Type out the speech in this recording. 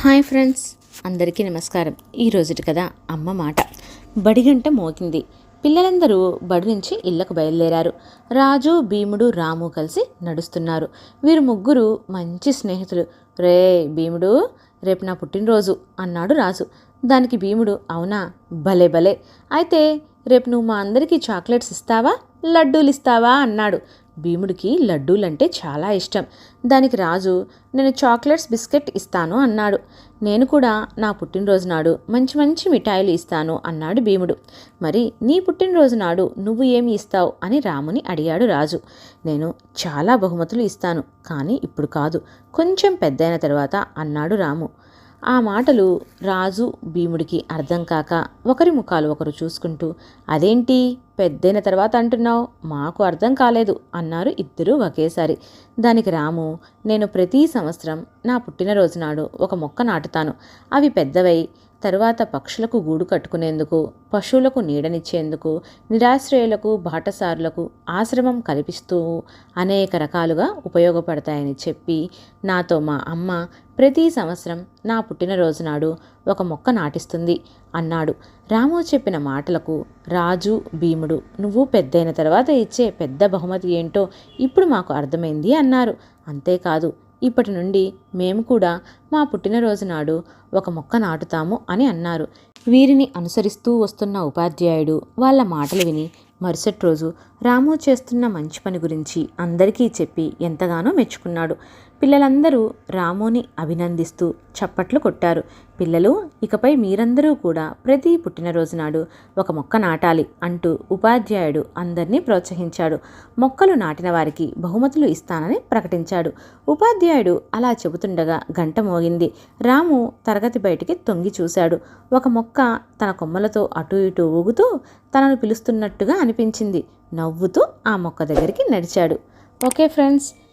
Hi friends అందరికీ నమస్కారం. ఈరోజుటి కదా అమ్మ మాట. బడిగంట మోగింది. పిల్లలందరూ బడి నుంచి ఇళ్ళకు బయలుదేరారు. రాజు భీముడు రాము కలిసి నడుస్తున్నారు. వీరు ముగ్గురు మంచి స్నేహితులు. రే భీముడు రేపు నా పుట్టినరోజు అన్నాడు రాజు. దానికి భీముడు అవునా? భలే భలే. అయితే రేపు నువ్వు మా అందరికీ చాక్లెట్స్ ఇస్తావా? లడ్డూలు ఇస్తావా అన్నాడు. భీముడికి లడ్డూలంటే చాలా ఇష్టం. దానికి రాజు నేను చాక్లెట్స్ బిస్కెట్ ఇస్తాను అన్నాడు. నేను కూడా నా పుట్టినరోజు నాడు మంచి మంచి మిఠాయిలు ఇస్తాను అన్నాడు భీముడు. మరి నీ పుట్టినరోజు నాడు నువ్వు ఏమి ఇస్తావు? అని రాముని అడిగాడు రాజు. నేను చాలా బహుమతులు ఇస్తాను కానీ ఇప్పుడు కాదు కొంచెం పెద్దయిన తర్వాత అన్నాడు రాము. ఆ మాటలు రాజు భీముడికి అర్థం కాక ఒకరి ముఖాలు ఒకరు చూసుకుంటూ అదేంటి? పెద్దయిన తర్వాత అంటున్నావు. మాకు అర్థం కాలేదు అన్నారు ఇద్దరూ ఒకేసారి. దానికి రాము నేను ప్రతి సంవత్సరం నా పుట్టినరోజు నాడు ఒక మొక్క నాటుతాను. అవి పెద్దవై తరువాత పక్షులకు గూడు కట్టుకునేందుకు పశువులకు నీడనిచ్చేందుకు నిరాశ్రయులకు బాటసారులకు ఆశ్రమం కల్పిస్తూ అనేక రకాలుగా ఉపయోగపడతాయని చెప్పి నాతో మా అమ్మ ప్రతి సంవత్సరం నా పుట్టినరోజు నాడు ఒక మొక్క నాటిస్తుంది అన్నాడు. రాము చెప్పిన మాటలకు రాజు భీముడు నువ్వు పెద్దయిన తర్వాత ఇచ్చే పెద్ద బహుమతి ఏంటో ఇప్పుడు మాకు అర్థమైంది అన్నారు. అంతేకాదు ఇప్పటి నుండి మేము కూడా మా పుట్టినరోజు నాడు ఒక మొక్క నాటుతాము అని అన్నారు. వీరిని అనుసరిస్తూ వస్తున్న ఉపాధ్యాయుడు వాళ్ళ మాటలు విని మరుసటి రోజు రాము చేస్తున్న మంచి పని గురించి అందరికీ చెప్పి ఎంతగానో మెచ్చుకున్నాడు. పిల్లలందరూ రాముని అభినందిస్తూ చప్పట్లు కొట్టారు. పిల్లలు ఇకపై మీరందరూ కూడా ప్రతి పుట్టినరోజు నాడు ఒక మొక్క నాటాలి అంటూ ఉపాధ్యాయుడు అందరినీ ప్రోత్సహించాడు. మొక్కలు నాటిన వారికి బహుమతులు ఇస్తానని ప్రకటించాడు. ఉపాధ్యాయుడు అలా చెబుతుండగా గంట మోగింది. రాము తరగతి బయటికి తొంగి చూశాడు. ఒక మొక్క తన కొమ్మలతో అటు ఇటు ఊగుతూ తనను పిలుస్తున్నట్టుగా అనిపించింది. నవ్వుతూ ఆ మొక్క దగ్గరికి నడిచాడు. Okay friends